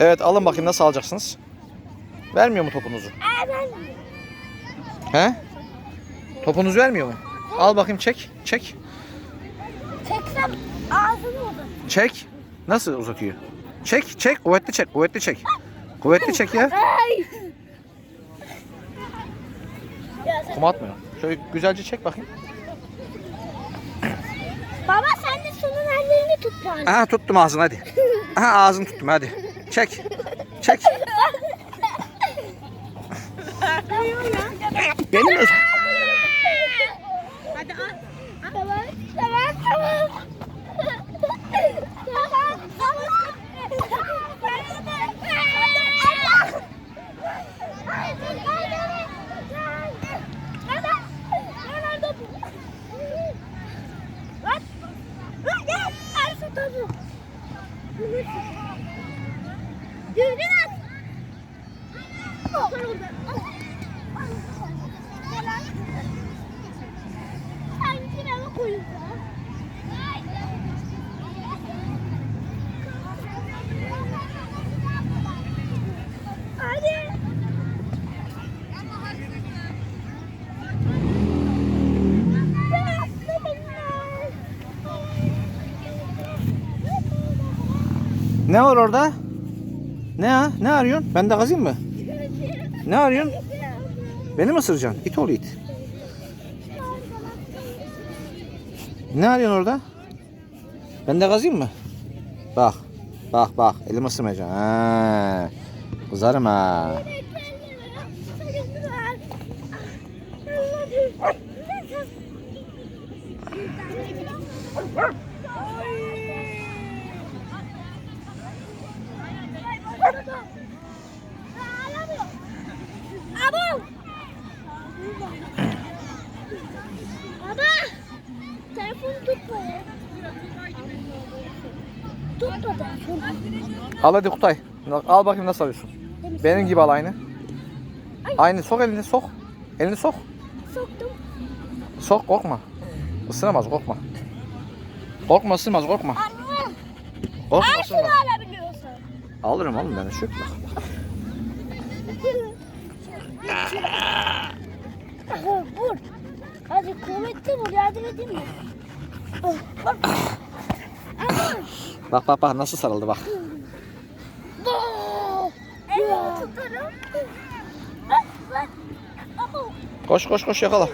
Evet alın bakayım nasıl alacaksınız? Vermiyor mu topunuzu? He? Topunuzu vermiyor mu? Al bakayım çek. Çek. Çeksem ağzını olur. Çek. Nasıl uzatıyor? Çek çek. Kuvvetli çek. Kuvvetli çek. Kuvvetli çek ya. Kum atmıyor. Şöyle güzelce çek bakayım. Baba sen de şunun ellerini tut bari. Aha tuttum ağzını hadi. Aha ağzını tuttum hadi. Çek. Çek. Benim öz- Hadi. Tamam. Tamam tamam. Tamam Düzgün at. Sen kirama koyun. Hadi. Ne var orada? Ne ha? Ne arıyorsun? Ben de kazayım mı? Ne arıyorsun? Beni mi ısıracaksın? İt ol it. Ne arıyorsun orada? Ben de kazayım mı? Bak. Bak bak. Elimi ısırmayacaksın. Ha. Kızarım ha. Tutma. Tutma. Al hadi Kutay. Al bakayım nasıl alıyorsun. Benim gibi al aynı. Aynı sok elini sok. Elini sok. Soktum. Sok korkma. Isıramaz korkma. Korkma ısırmaz korkma. Anne! Korkma şunu ısırmaz. alabiliyorsun. Alırım oğlum ben şu. Bak. Vur. Hadi kuvvetli vur yardım edeyim mi? Bak bak bak nasıl sarıldı bak. Koş koş koş yakala. Bak.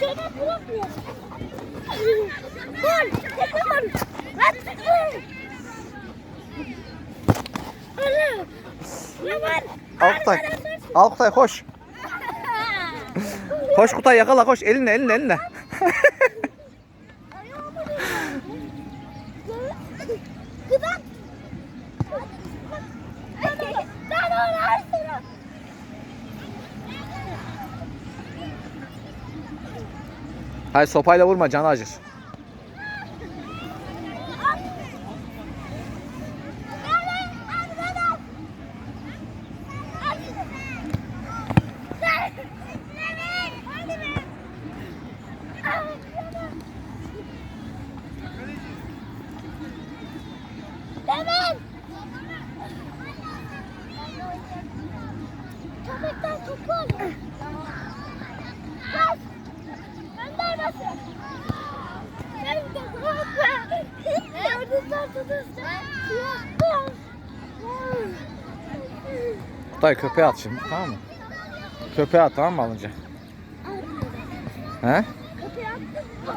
Seni bırakmıyor. Vur. Tekrar vur. Bak. Vur. Allah. Yaman. Al Kutay. Al Kutay koş. Koş Kutay yakala koş. Elinle elinle elinle. Hayır sopayla vurma canı acır. Kutay köpeğe at şimdi tamam mı? Köpeğe at tamam mı alınca? He? Köpeği attım.